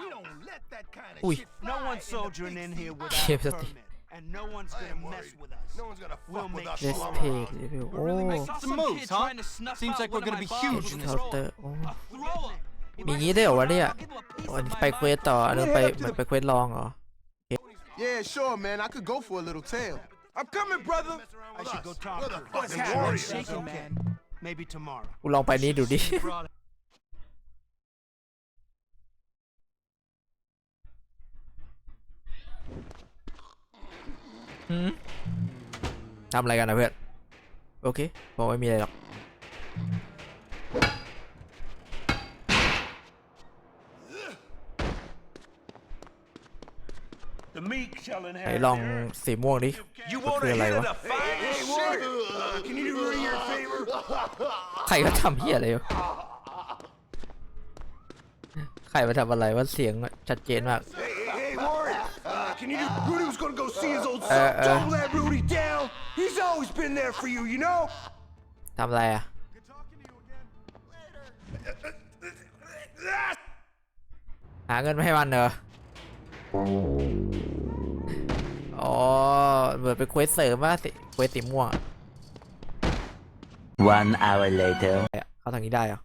We don't let that kind of Ui. shit No fly one's in the soldiering big in here city. without Shit, a that's the- permit, and no one's I gonna ain't mess worried. with us. No one's gonna fuck We'll with make us. Let's slum take around. level We're really โอ้ making some moves, huh? Seems like we're gonna be huge in เคา this น์เตอร์โอ้ Throw มี งี้ได้วยเหรอวะเนี่ยอ๋ออันนี้ไปเควสต่ออันนึงไปเหมือนไปเควสลองเหรอ Yeah, sure, man. I could go for a little tail. I'm coming, brother. I should go talk We're to the her. fucking What's warriors. shaking, man? Maybe tomorrow. กูลองไปนี้ดูดิหื ทำอะไรกันนะเพื่อน โอเคบอกไม่มีอะไรหรอก The meek shall ไหน inherit ลอง the earth. สีม่วงดิ You มันคืออะไรวะ Hey, hey, Warren. Uh, can you do me a favor? ใครเขาทำเหี้ยอะไรวะใครมาทำอะไรว่าเสียงชัดเจนมาก Uh, can you do? Rudy was gonna go see his old Uh, son. uh. Don't let Rudy down. He's always been there for you, you know. ทำอะไรอ่ะ หาเงินมาให้มันเหรอ อ๋อ เหมือนเป็นเควสเสริมว่าสิเควสสีม่วงอะ One hour later. อะเข้าทางนี้ได้เหรอ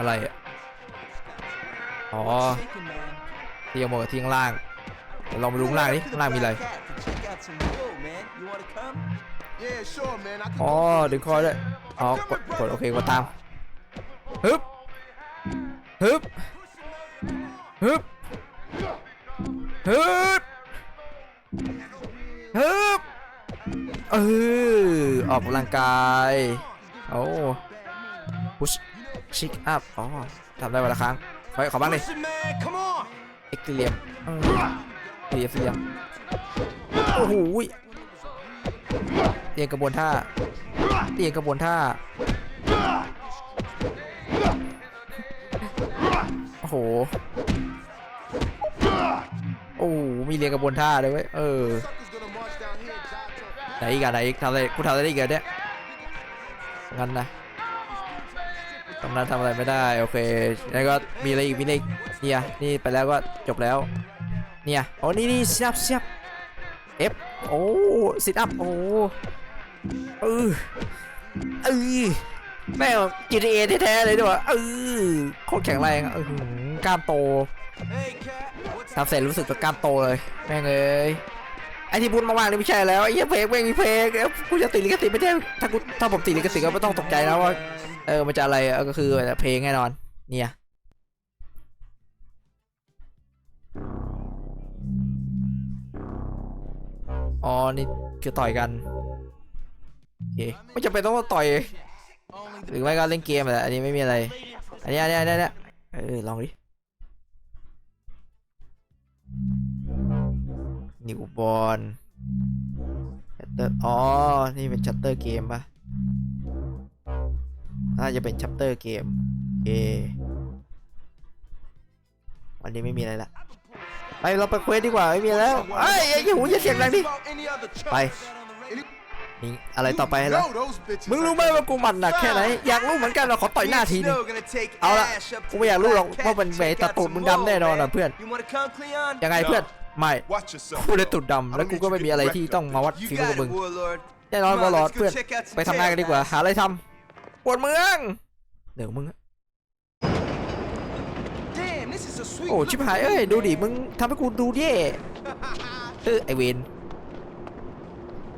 อะไรอะอ๋อเตียงหมดกับที่ข้งล่างเดี๋ยวลองไปดูข้างล่างดิข้างล่างมีอะไรอ๋อดึงคอด้วยอ๋อกดกดโอเคกดตามฮึบฮึบฮึบฮึบฮึบเออออกกำลังกายโอ้พุช ชิคอัพอ๋อทำได้วันละครั้งขอขอบ้างดิ Listen, man. Come on. เอ็กซ์เลียมเรียเซียมโอ้โหเรียงกระบวนท่าเรียงกระบวนท่าโอ้โหโอ้โหมีเรียงกระบวนท่าเลยเว้ยเออไหนอีกอะไหนอีกทำอะไรกูทำอะไรได้อีกเนี่ยงั้นนะ ตรงนั้นทำอะไรไม่ได้ โอเค แล้วก็มีอะไรอีกมีอะไรอีกเนี่ยนี่ไปแล้วก็จบแล้ว เนี่ยโอ้นี่นี่เสียบเสียบ F โอ้ซิทอัพโอ้เออเออแม่ง GTA แท้ๆเลยด้วยเออโคตรแข็งแรงเออกล้ามโตทำเสร็จรู้สึกกับกล้ามโตเลย แม่งเอ้ยไอที่พูดมากๆนี่ไม่ใช่แล้วไอ้เพลงแม่งมีเพลงเอ้ยกูจะติดลิขสิทธิ์ไม่ใช่ถ้ากูถ้าผมติดลิขสิทธิ์ก็ไม่ต้องตกใจนะว่า ออมันจะอะไรก็คือเพลงแน่นอน เนี่ยอ๋อนี่คือต่อยกันโอเคไม่จำเป็นต้องต่อยหรือไม่ก็เล่นเกมแหละอันนี้ไม่มีอะไร อันนี้อันนี้อันนี้อันนี้เออลองดินิวบอลชัตเตอร์อ๋อ นี่เป็นชัตเตอร์เกมปะ น่าจะเป็นชัตเตอร์เกมโอเควันนี้ไม่มีอะไรละไปเราไปเควสดีกว่าไม่มีแล้วเอ้ยไอ้หูอย่าเสียงดังดิไปนี่อะไรต่อไปแล้วมึงรู้ไหมว่ากูหมันหนักแค่ไหนอยากรู้เหมือนกันเราขอต่อยหน้าทีนึงเอาละกูไม่อยากรู้หรอกว่ามัน cat เมตัด check ตู out ดมึงดำแน่นอนอะเพื่อนยังไงเพื่อนไม่กูเลยตูดดำแล้วกูก็ไม่มีอะไรที่ต้องมาวัดฝีมือกับมึงแน่นอนวอลลอดเพื่อนไปทำงานกันดีกว่าหาอะไรทำ วดเมือง เดี๋ยวมึงอะ Damn, this is a sweet โอ้ชิบหายเอ้ยดูดิมึงทำให้กูดูดิเออไอเวน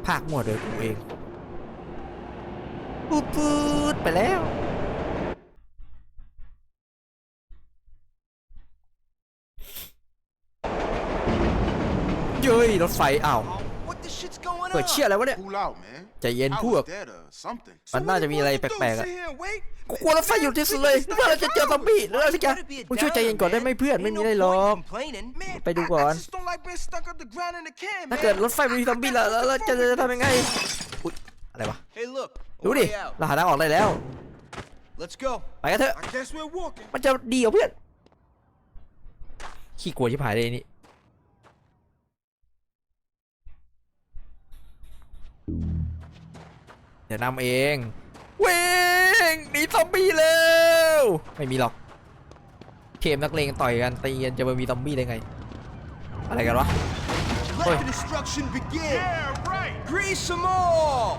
ภาคมั่วเด้อกูเองปูดปูดไปแล้วเย้ยรถไฟอ้าว เกิด on? เชี่ยอะไรวะเนี่ย Cool out, man. ใจเย็น I พวก was dead or something. มันน่าจะมีอะไร What แ you do? ปลกๆอะ Sit here and wait? กูกลัวรถไฟอยู่ที่สุดเลยเมื่อเราจะเจอซอมบี้หรืออะไรสักอย่างมึงช่วยใจเย็นก่อนได้ไหมเพื่อนไม่มีอะไรหรอก Man, ไปดู I- ก่อน I just don't like being stuck on the ground in the can, ถ้า man. เกิดรถไฟมีซอมบี้แล้วแล้วแล้วจะจะทำยังไงอุ๊ยอะไรวะ Hey, look. ดูดิ way out. เราหาทางออกได้แล้ว Let's go. ไปกันเถอะ I guess we're walking. มันจะดีเหรอเพื่อน ขี้กลัวชิบหายเลยนี่ ดี๋ยวนำเองเว้งหนีซอมบี้เร็วไม่มีหรอกเกมนักเลงต่อยกันตีกันจะมามีซอมบี้ได้ไง อะไรกันวะ Let Oi. the destruction begin. Yeah, right. Grease them all.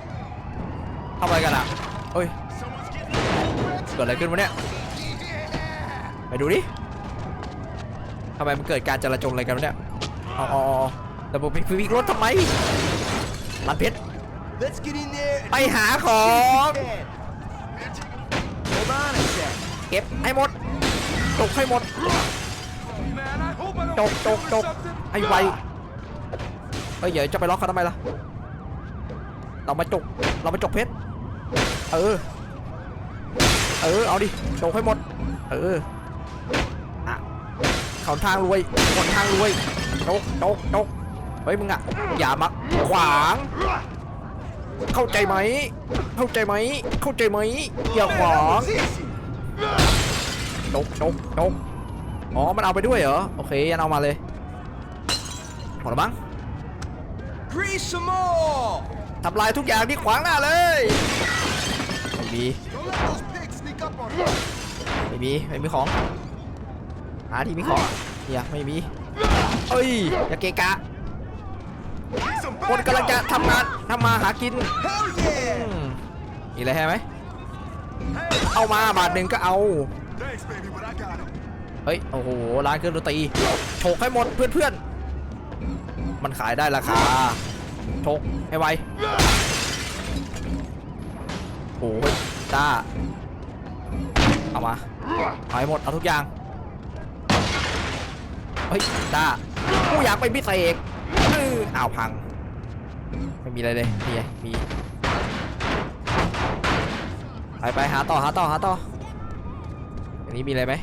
ทำอะไรกันอะเฮ้ย Someone's getting เกิดอะไรขึ้นวะเนี่ยไปดูดิทำไมมันเกิดการจราจรอะไรกันวะเนี่ยเอาเอาเอาแต่ผมพิพิกรถทำไมรันเพชร Let's get in there. and ไปหาของ do what we can. Hold on a sec. เก็บให้หมด จกให้หมด Man, I hope I จ don't กจกจกให้ไวเฮ้ยเดี๋ยวจะไปล็อกเขาทำไมล่ะ เรามาจก เรามาจกเพชร เออ เออ เอาดิ จกให้หมด เอออะเขาทางรวยคนทางรวยจกจกจกเฮ้ยมึงอะอย่ามาขวาง เข้าใจไหม เข้าใจไหม เข้าใจไหม อย่าขวางจกจกจกอ๋อ มันเอาไปด้วยเหรอ โอเคยันเอามาเลยหมดแล้วมั้ง Grease them all. ทำลายทุกอย่างที่ขวางหน้าเลยไม่มี Don't let those pigs sneak up on you. ไม่มีไม่มีของ หาที่มีของเนี่ยไม่มีเอ้ยอย่าเกะกะ some คนกำลังจะทำงานทำมาหากินอื yeah. มมีอะไรให้ไหมเอามาบาทหนึ่งก็เอา เฮ้ย โอ้โห ร้านเครื่องดนตรีโฉกให้หมดเพื่อนๆ มันขายได้ราคาโฉกให้ไวโอ้ยต้า เอามาเอาให้หมด เอาทุกอย่าง เฮ้ยต้ากูอยากเป็นพิเศษ อื้ออ้าวพัง ไม่มีอะไรเลยนี่ไงมีไปไปหาต่อหาต่อหาต่ออย่างนี้มีอะไรไหม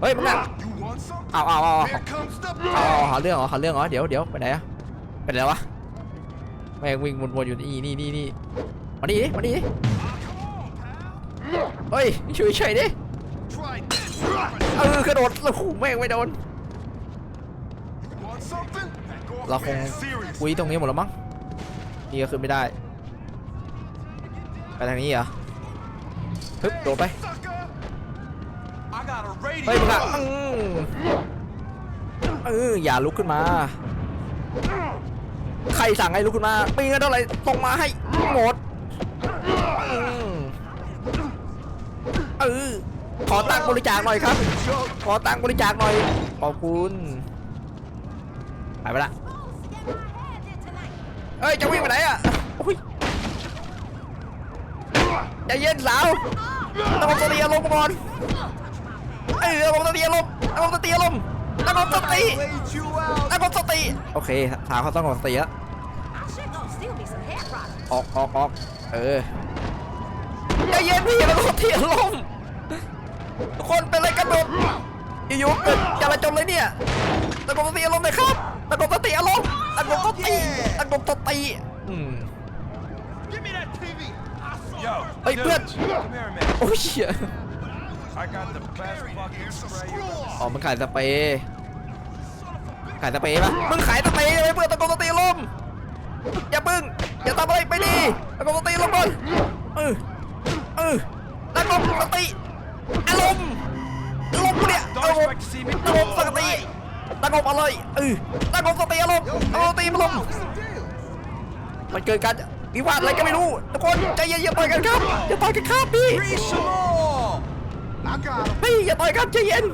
เฮ้ยมึงอะ You want some? เอาเอาเอาเอา Here comes the เอาเอาหาเรื่องเหรอหาเรื่องเหรอเดี๋ยวเดี๋ยวไปไหนอะไปไหนวะแม่งวิ่งวนๆอยู่นี่นี่นี่นี่มาดิมาดิเฮ้ยช่วยเฉยๆดิ Try this. เออกระโดดโอ้โหแม่งไม่โดน Want something? เราคง man. Serious. คุยตรงนี้หมดแล้วมั้งนี่ก็ขึ้นไม่ได้ ไปทางนี้เหรอฮึบโดดไปเฮ้ยมึงอะเอออย่าลุกขึ้นมา ใครสั่งให้ลุกขึ้นมาปีเงินเท่าไหร่ส่งมาให้หมดเออขอตังบริจาคหน่อยครับ ขอตังบริจาคหน่อย ขอบคุณ ไปไปละ เอ้ยจะวิ่งไปไหนอะโอ้ยใจเย็นสาวต้องสติอารมณ์ก่อนเอ้ยต้องสติอารมณ์ต้องสติอารมณ์ต้องสติ Laid you out. ต้องสติโอเคสาวเขาต้องสติแล้ว I should go steal me some hair products. ออกออกออกเออใจเย็นพี่แล้วก็เทียนลมณ์ทุกคนเป็นอะไรกันหมดอยู่ๆเกิดจราจรเลยเนี่ยตะกบสติอารมณ์หน่อยครับ ตะกบสติอารมณ์ตะกบสติตะกบสติอืม Give me that TV. Yo, Hey, dude, bitch. Come here, man. โอ้ยเหี้ย I got the best fucking spray you ever อ๋อมันขายสเปรย์ขายสเปรย์ปะมึงขายสเปรย์เลยเพื่อนตะกบสติอารมณ์อย่าปึ้งอย่าทำอะไรไปดิตะกบสติอารมณ์ก่อนเออเออตะกบสติอารมณ์อารมณ์กูเนี่ย Don't อารมณ์ expect to see me ตะกบสติ ตะกบอะไรเออตะกบสติอารมณ์ตะกบสติอารมณ์ What's the deal? มันเกิดการวิวาทอะไรก็ไม่รู้ทุกคนใจเย็นอย่าต่อยกันครับอย่าต่อยกันครับพี่ Grease them all. I got him. พี่อย่าต่อยกันใจเย็น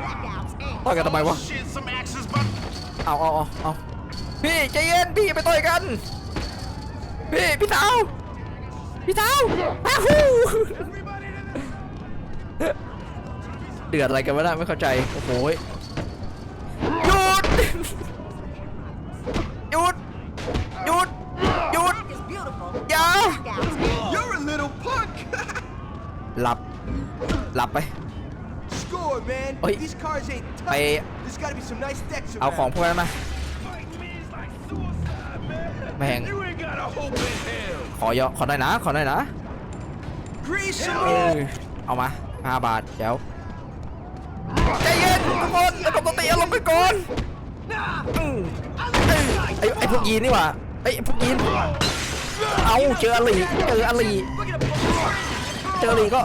Blackouts and ต่อยกันทำไมวะ Shit, some axes, but เอาเอาเอาเอาพี่ใจเย็นพี่อย่าไปต่อยกัน พี่พี่สาวพี่สาวอ้าฮูเดือดอะไรกันวะเนะไม่เข้าใจโอ้โหย หยุด หยุด หยุด หยุด black is beautiful. อย่า Blackouts and You're a little punk. หลับ หลับไป Score, man. Oi. These cars ain't tough. Hey. There's gotta be some nice decks เอาของ around. พวกนั้นมา fight me is like suicide, man. แม่ง You ain't got a hope in hell. ขอยอขอหน่อยนะ ขอหน่อยนะ Grease them เอ all. อเอามาห้าบาทเดี๋ยวใจเย็น ทุกคนแล้วปกติอารมณ์ไปก่อนอืมเออไอ้ไอ้พวกยีนนี่หว่าไอ้ยพวกยีนเอาเจออลีเจออลีเจออลีก็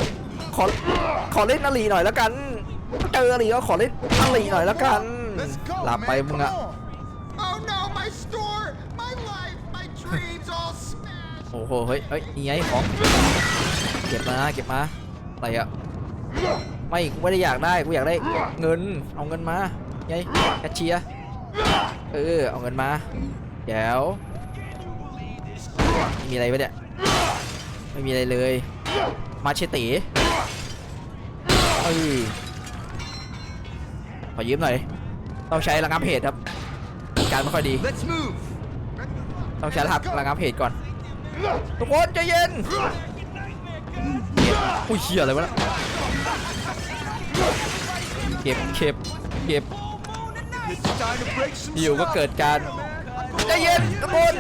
ขอขอเล่นอลีหน่อยแล้วกัน เจออลีก็ขอเล่นอลีหน่อยแล้วกัน หลับไปมึงอะ Oh no, my store, my life, my dreams all smashed. โอ้โหเฮ้ยเฮ้ยนี่ไงของเก็บมาเก็บมาอะไรอะ ไม่กูไม่ได้อยากได้กูอยากได้เงินเอาเงินมาไงแคชเชียร์เออเอาเงินมาเดี๋ยวมีอะไรปะเนี่ยไม่มีอะไรเลย มาเชติเออขอยืมหน่อยต้องใช้ระงับเหตุครับ การไม่ค่อยดีต้องใช้รหัสระงับเหตุก่อน ทุกคนใจเย็น อุ้ยเหี้ยอะไรวะเนะเก็บเก็บเก็บอยู่ก็เกิดการใจเย็นทุกคน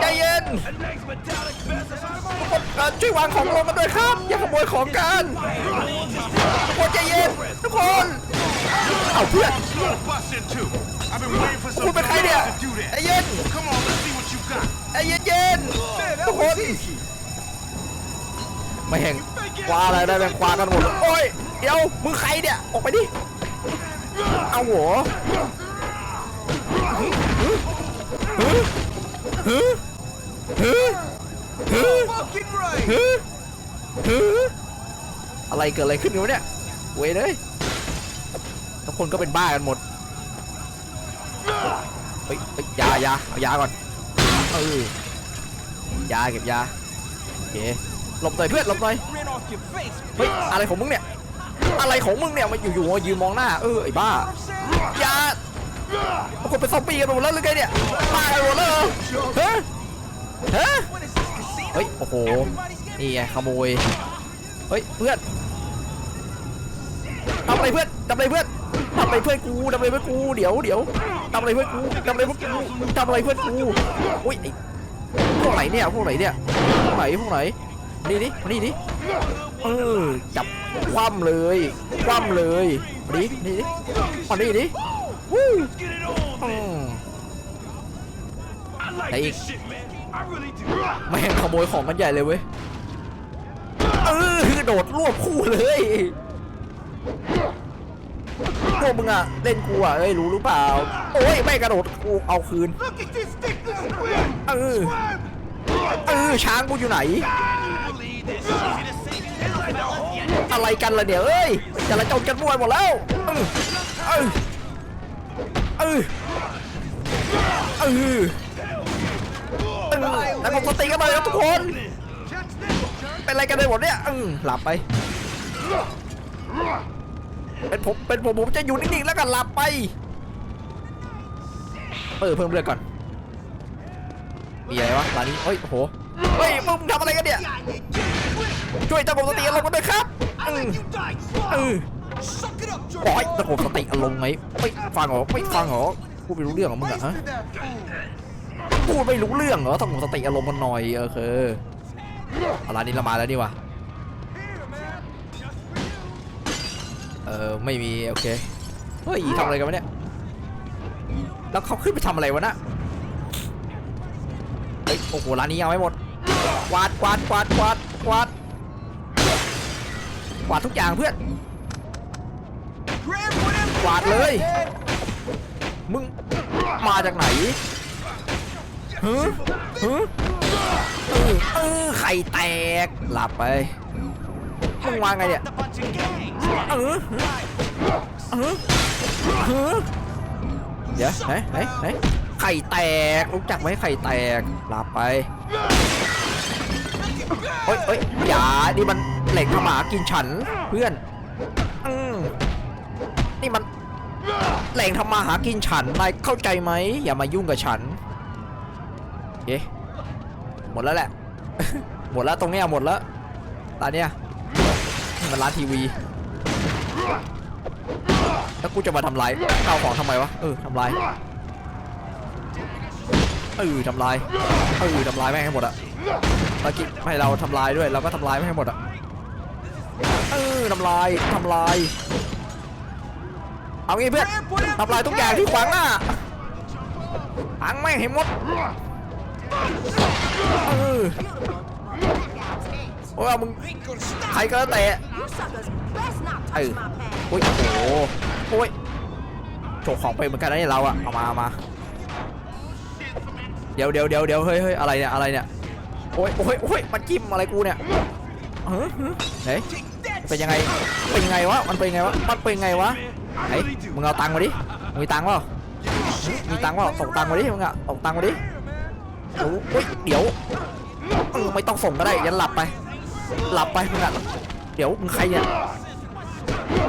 ใจเย็นทุกคนช่วยวางของลงกันด้วยครับ อย่าขโมยของกันทุกคนใจเย็นทุกคนเอาเพื่อนคุณเป็นใครเนี่ยใจเย็นใจเย็นเย็นๆทุกคน ไม่แห่งคว้าอะไรได้แบ่งคว้ากันหมดเลยโอ้ยเดี๋ยวมึงใครเนี่ยออกไปดิเอาหัวฮึฮึฮึฮึ Fucking right. ฮึฮึอะไรเกิดอะไรขึ้นกันวะเนี่ยเว้ยเลยทุกคนก็เป็นบ้ากันหมดเฮ้ยเฮ้ยยายาเอายาก่อนเออยาเก็บยาโอเค หลบหน่อยเพื่อนหลบหน่อยเฮ้ยอะไรของมึงเนี่ยอะไรของมึงเนี่ยมาอยู่ๆมายืนมองหน้าเออไอ้บ้าอยาทุกคนเป็นซอมบี้กันหมดแล้วหรือไงเนี่ยบ้ากันหมดแล้วเหรอฮะฮะ What is this casino? เฮ้ยโอ้โหนี่ไงขโมยเฮ้ยเพื่อนทำอะไรเพื่อนทำอะไรเพื่อนทำอะไรเพื่อนกูทำอะไรเพื่อนกูเดี๋ยวเดี๋ยวทำอะไรเพื่อนกูทำอะไรเพื่อนกูทำอะไรเพื่อนกูอุ้ยพวกไหนเนี่ยพวกไหนเนี่ยพวกไหนพวกไหน นี่ดิมานี่ดิเออจับคว่ำเลยคว่ำเลยมาดินี่ดิมานี่ดิวู้ Get it on. อืม I like Hey. this shit, man. I really do. แม่งขโมยของกันใหญ่เลยเว้ยเออโดดรวบคู่เลยพวกมึงอะเล่นกูอะเอ้ยรู้หรือเปล่า โอ้ยไม่งกระโดดกูเอาคืน Look at this dickless squid. เออ เออช้างกูอยู่ไหน อะไรกันล่ะเนี่ยเอ้ยจะละจนกันมั่วหมดแล้วเออเออเออเออแล้วผมสติกันหน่อยครับทุกคน เป็นอะไรกันเลยหมดเนี่ยอืมหลับไป เป็นผมเป็นผมผมจะอยู่นิ่งๆแล้วกันหลับไป เออเพิ่มเลือดก่อน มีอะไรวะร้านนี้เฮ้ยโอ้โหเฮ้ยมึงทำอะไรกันเนี่ยช่วยตะกบสติอารมณ์กันด้วยครับอืม You die. เออ Suck it up, ปล่อย Jordan. ตะกบสติอารมณ์ไงไม่ฟังเหรอไม่ฟังเหรอพูดไม่รู้เรื่องเหรอมึงอะฮะ Wasted that food. พูดไม่รู้เรื่องเหรอต้องสติอารมณ์มันหน่อยเออคือเอาร้านนี้เรามาแล้วนี่วะเออไม่มีโอเคเฮ้ยทำอะไรกันวะเนี่ยแล้วเขาขึ้นไปทำอะไรวะน่ะเฮ้ย โอ้โหร้านนี้ยังไม่หมดกวาดกวาดกวาดกวาดกวาดกวาดทุกอย่างเพื่อนกวาดเลย มึงมาจากไหนฮึฮึเออเออไข่แตก หลับไปมึงวางไงเนี่ย a bunch of gangs. เออเออเออเดี๋ยวไหนไหนไหน ไข่แตกรู้จักไหมไข่แตกลับไปเฮ้ยเฮ้ยอย่านี่มันเหล็กขมากินฉันเพื่อนอืมนี่มันแหล่งทำมาหากินฉันนายเข้าใจไหมอย่ามายุ่งกับฉันเอ๊ะหมดแล้วแหละ หมดแล้วตรงเนี้ยหมดแล้วร้านเนี้ยมันร้านทีวีแล้วกูจะมาทำลายข้าวของทำไมวะเออทำลาย เออทำลายเออทำลายแม่งให้หมดอะเราคิดให้เราทำลายด้วยเราก็ทำลายไม่งให้หมดอะเออทำลายทำลายเอางี้เพื่อนทำลายทุกอย่างที่ขวางหน้าพังไม่งให้หมดเออโอ้ยมึงใครก็แล้วแต่ You suckers best not touch Hey. my pad. โอ้ยโอ้โหโอ้ยโฉกของไปเหมือนกันนะเนี่ยเราอะเอามาเอามา เดี๋ยวเดี๋ยวเดี๋ยวเดี๋ยวเฮ้ยเฮ้ยอะไรเนี่ยอะไรเนี่ยโอ้ยโอ้ยโอ้ยมันจิ้มอะไรกูเนี่ยเฮ้ยเฮ้ยเป็นยังไงเป็นยังไงวะมันเป็นยังไงวะมันเป็นยังไงวะไอ้ยมึงเอาตังค์มาดิมึงมีตังค์เปล่ามีตังค์เปล่าส่งตังค์มาดิมึงอะส่งตังค์มาดิโอ้ยเดี๋ยวเออไม่ต้องส่งก็ได้ยันหลับไป หลับไปมึงอะเดี๋ยวมึงใครเนี่ย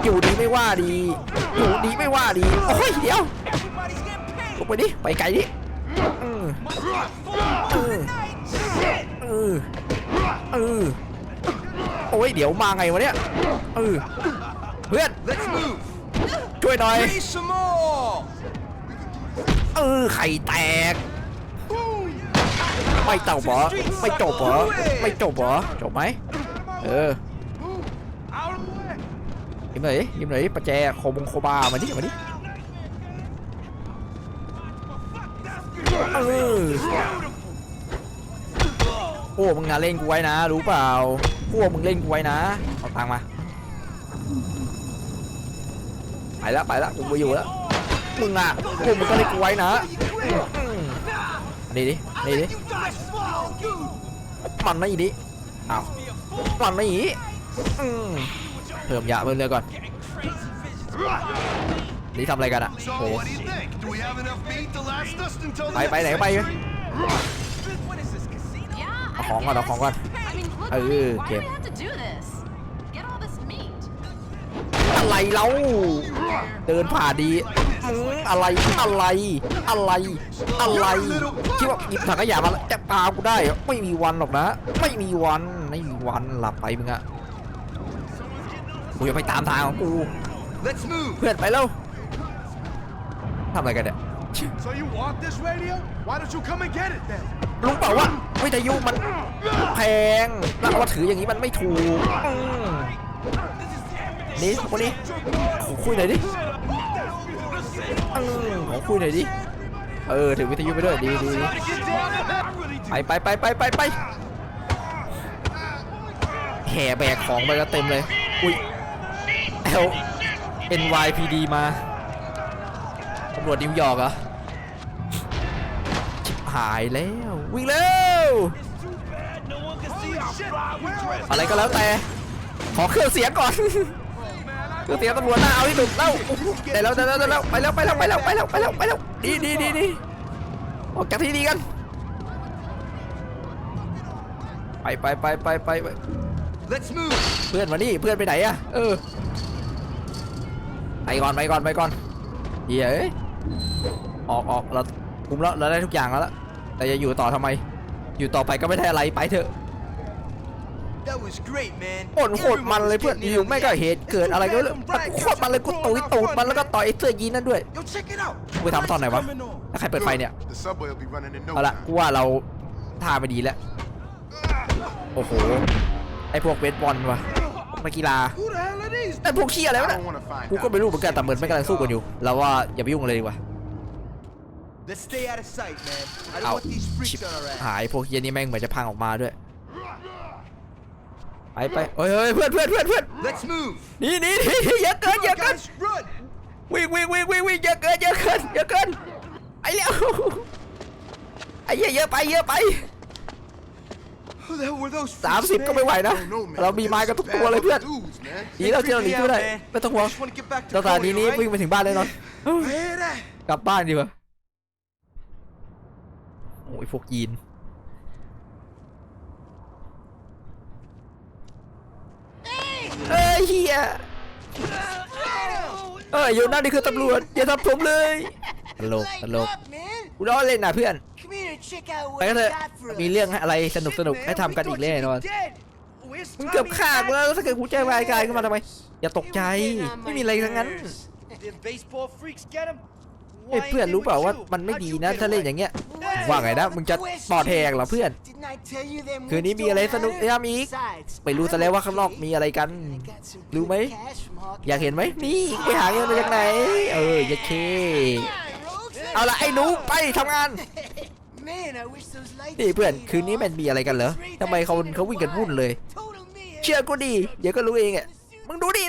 อยู่ดีไม่ว่าดีอยู่ดีไม่ว่าดีโอ้ยเดี๋ยวลงไปดิไปไกลดิ อืม Full Mm. tonight. เออเออโอ้ยเดี๋ยวมาไงวะเนี่ยเออเพื่อน Let's move. ช่วยหน่อย Raise some more. เออไข่แตก ไม่เต่าบอไม่จบเหรอไม่จบเหรอจบไหมเออ Out of the way. ยิ้มหน่อยดิยิ้มหน่อยดิประแจโคบงโคบามาดิมาดิ เออพวกมึงงาเล่นกูไว้นะ รู้เปล่าพวกมึงเล่นกูไว้นะ เอาตังค์มา ไปแล้วไปแล้วกูไม่อยู่แล้วมึงอะพวกมึงก็เล่นกูไว้นะนี่ดินี่ดิมันไม่อีดิอ้าวมันไม่อีเพิ่มยาเพิ่มเรือก่อน นี่ทำอะไรกันอะ So, โอ้ what do you think? Do we have enough meat to last us until the ไปไป next ไหนก็ไป session? What is this casino? Yeah, เอาของก่อนเอาของก่อน I mean, look, Oh, at me. why okay. do we have to do this? Get all this meat. อะไรเราเดินผ่านดีอืมอะไรอะไรอะไรอะไรคิดว่าหยิบถังขยะมาแล้วจะปากูได้เหรอไม่มีวันหรอกนะ ไม่มีวันไม่มีวันหลับไปมึงอะกูจะไปตามทางของกู Let's move. เพื่อนไปแล้ว ทำอะไรกันเนี่ย So you want this radio? Why don't you come and get it then? รู้เปล่าว่าวิทยุมันแพงแล้วเอามาถืออย่างนี้มันไม่ถูกอืมนี่คนนี้ขอคุยหน่อยดิอืมขอคุยหน่อยดิ เออถือวิทยุไปด้วยดีดีดี I really do. ไปไปไปไปไปไปแห่แบกของไปก็เต็มเลย อุ้ย L NYPD มา ตำรวจนิวยอร์กเหรอชิบหายแล้ววิ่งเร็ว No one can see shit. We dress อะไรก็แล้วแต่ ขอเครื่องเสียงก่อนเครื่องเสียงตำรวจหน้าเอาที่สุดแล้วได้แล้วได้แล้วได้แล้วไปแล้วไปแล้วไปแล้วไปแล้วไปแล้วไปแล้วดีดีดีดีออกจากที่นี่กัน ไปไปไปไปไปไป Let's move. เพื่อนมานี่เพื่อนไปไหนอะเออไปก่อนไปก่อนไปก่อน เหี้ยเอ้ยออกออกเราคุมแล้วเราได้ทุกอย่างแล้วล่ะแต่จะอยู่ต่อทำไม อยู่ต่อไปก็ไม่ได้อะไรไปเถอะ That was great, man. ปนโคตรมันเลยเพื่อนอยู่ๆไม่ก็เหตุเกิดอะไรก็ไม่รู้มันโคตรมันเลยกูตุยตูดมันแล้วก็ต่อยไอ้เสื้อยีนนั่นด้วย Yo, check it out. กูไปทำตอนไหนวะแล้วใครเปิดไฟเนี่ย The subway will be running in no เอาละ time. กูว่าเราท่าไม่ดีแล้วโอ้โหไอพวกเวทบอลวะ นักกีฬา Who the hell are these? ไอพวกขี้อะไร I วะเนี่ย don't want to find กูก็ out. ไม่รู้เหมือนกันแต่เหมือนไม่กำลังสู้กันอยู่เราว่าอย่าไปยุ่งเลยดีกว่า Let's stay out of sight, man. I เอา don't want these ชิบ freaks on our ass. หายพวกเฮียนี่แม่งเหมือนจะพังออกมาด้วย ไปไปเฮ้ยเฮ้ยเพื่อนเพื่อนเพื่อนเพื่อน Let's move. หนี่นี่นี่เยอะเกินเยอะเกิน Guys, run. วิ่งวิ่งวิ่งวิ่งวิ่งเยอะเกินเยอะเกินเยอะเกินไอ้เร็วไอ้เหี้ยเยอะไปเยอะไป Who the hell were those สาม freaks, สิบ man? ก็ไม่ไหว I นะ don't know, man. เรา but มี they're ไม้กัน just ทุกตัว bad เลยเพื่อน dudes, man. ดีแล้วที่เราหนี Freak me ไม่ได้ out, man. ไม่ต้องห่วง I just wanna get back to สถานีนี้ Cody, วิ่ง right? ไปถึงบ้านเลยนอน Hear that? กลับบ้านดีกว่าโอ้ยพวกยีนเอ้ยเฮียเอ้ยอยู่นั่นนี่คือตำรวจอย่าทำผมเลยตลกตลก man. กูล้อเล่นนะเพื่อน Come here and check out ไปกันเถอะมีเรื่องอะไรสนุกสนุกให้ทำกันอีกแน่นอนมึงเกือบฆ่ากูแล้วถ้าเกิดกูแจ้งรายการขึ้นมาทำไมอย่าตกใจไม่มีอะไรทั้งนั้น Did baseball freaks get him? เอ้ยเพื่อนรู้เปล่าว่ามันไม่ดีนะถ้าเล่นอย่างเงี้ยว่าไงนะมึงจะปอดแหกเหรอเพื่อน คืนนี้มีอะไรสนุกให้ทำอีกไปรู้ซะแล้วว่าข้างนอกมีอะไรกันรู้ไหมอยากเห็นไหมนี่ไปหาเงินมาจากไหน เอออย่าเคเอาละไอ้หนูไปทำงาน Man, I wish those lights นี่เพื่อน stayed คืนนี้มัน on. มีอะไรกันเหรอทำไมเขาเขาวิ่งกันวุ่นเลย Total me. เชื่อกูดิเดี๋ยวก็รู้เองอะมึงดูดิ